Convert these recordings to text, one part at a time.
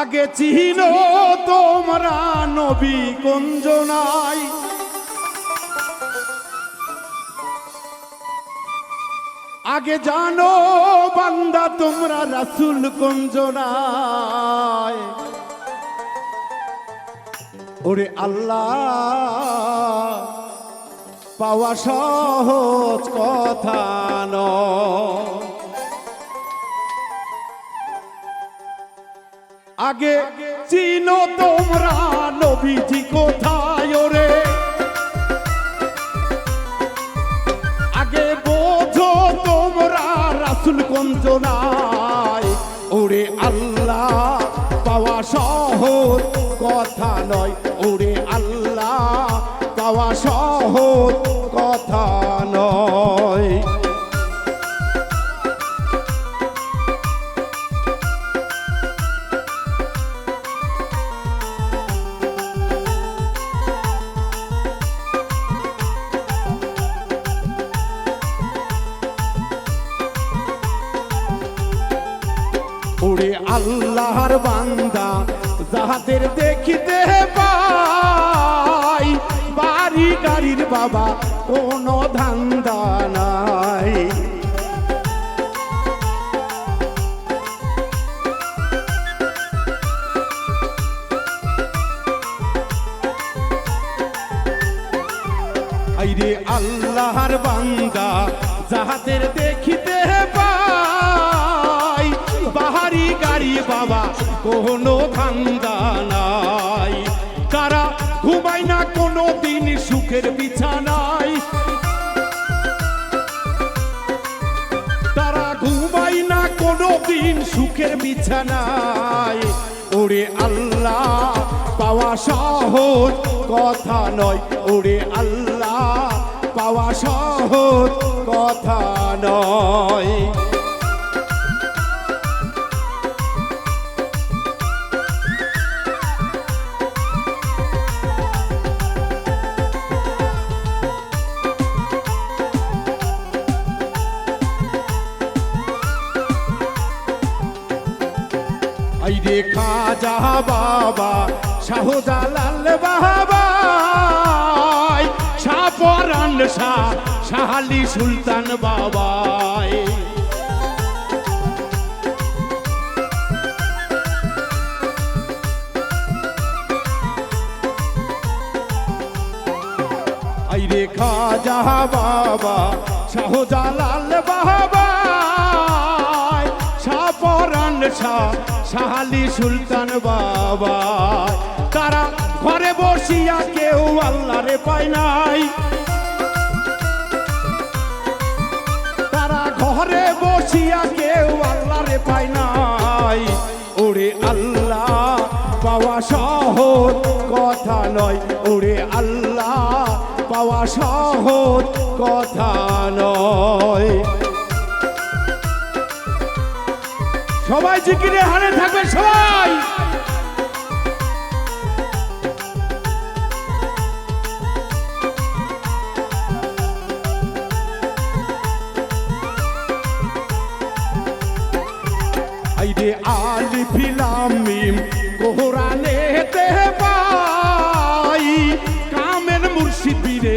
আগে চিহ্ন তোমরা নবী কুঞ্জনাই। আগে জানো বান্দা তোমরা রাসুল কুঞ্জনাই। ওরে আল্লাহ, পাওয়া সহজ কথা নয়। আগে চিনো তোমরা নবীজি কোথায় রে আগে বোঝো তোমরা রাসুল কঞ্জনায় ওরে আল্লাহ, পাওয়া সহজ কথা নয়। ওরে আল্লাহ, পাওয়া সহজ ওরে আল্লাহর বান্দা, যাহাদের দেখিতে পাই, বাড়ি গাড়ির বাবা কোনো ধান্দা নাই। আইরে আল্লাহর বান্দা, যাহাদের দেখিতে বাবা, কোনো ধান্দা নাই। তারা ঘুমায় না, কোনো দিন সুখের বিছানায়। তারা ঘুমায় না, কোনো দিন সুখের বিছানায়। ওরে আল্লাহ, পাওয়া সহজ কথা নয়। ওরে আল্লাহ, পাওয়া সহজ কথা নয়। এই রে খাজা বাবা, শাহজালাল বাবা। শাহপরান শাহ শাহালি সুলতান বাবাই এই রে খাজা বাবা, শাহজালাল বাবা। শাহ, শাহালি সুলতান বাবা, তারা ঘরে বসিয়া কেউ পায় নাই। তারা ঘরে বসিয়া কেউ পায় নাই। ওরে আল্লাহ, পাওয়া সহজ কথা নয়। ওরে আল্লাহ, পাওয়া সহজ কথা নয়। সবাই জিকিরে হারে থাকবে সবাই। পাই। কামের মুর্শিদ বীরে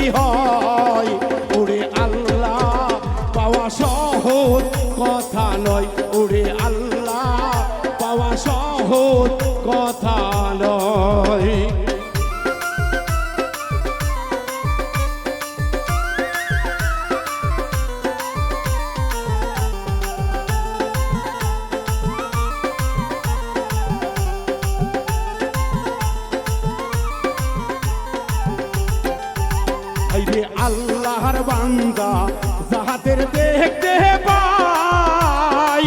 কি হয়। ওরে আল্লাহ পাওয়া সহজ কথা নয়। ওরে আল্লাহ পাওয়া সহজ কথা নয়। হাইরে আল্লাহর বান্দা, যাহাদের দেখতে পাই,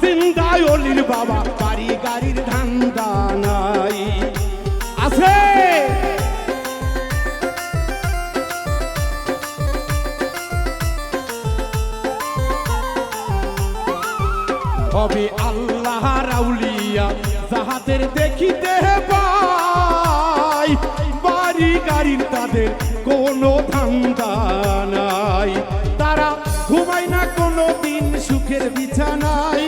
সিন্দায় অলির বাবা বাড়ি গাড়ির ধান্দা নাই। আছে? হবে আল্লাহ রাউলিয়া যাহাদের দেখিতে পাই, বাড়ি গাড়ির তাদের কোনো ধান্দা নাই। তারা ঘুমায় না কোনো দিন সুখের বিছানায়।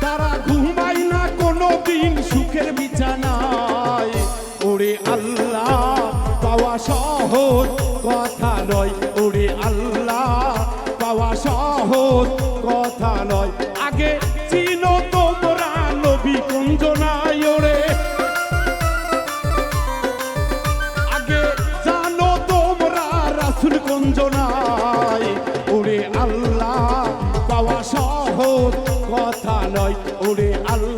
তারা ঘুমায় না কোনো দিন সুখের বিছানায়। ওরে আল্লাহ, পাওয়া সহজ কথা নয়। ওরে আল্লাহ রাসুল কুঞ্জনায় ওরে আল্লাহ পাওয়া সহজ কথা নয় ওরে আল্লাহ।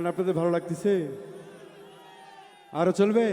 গান আপনাদের ভালো লাগতেছে? আরও চলবে?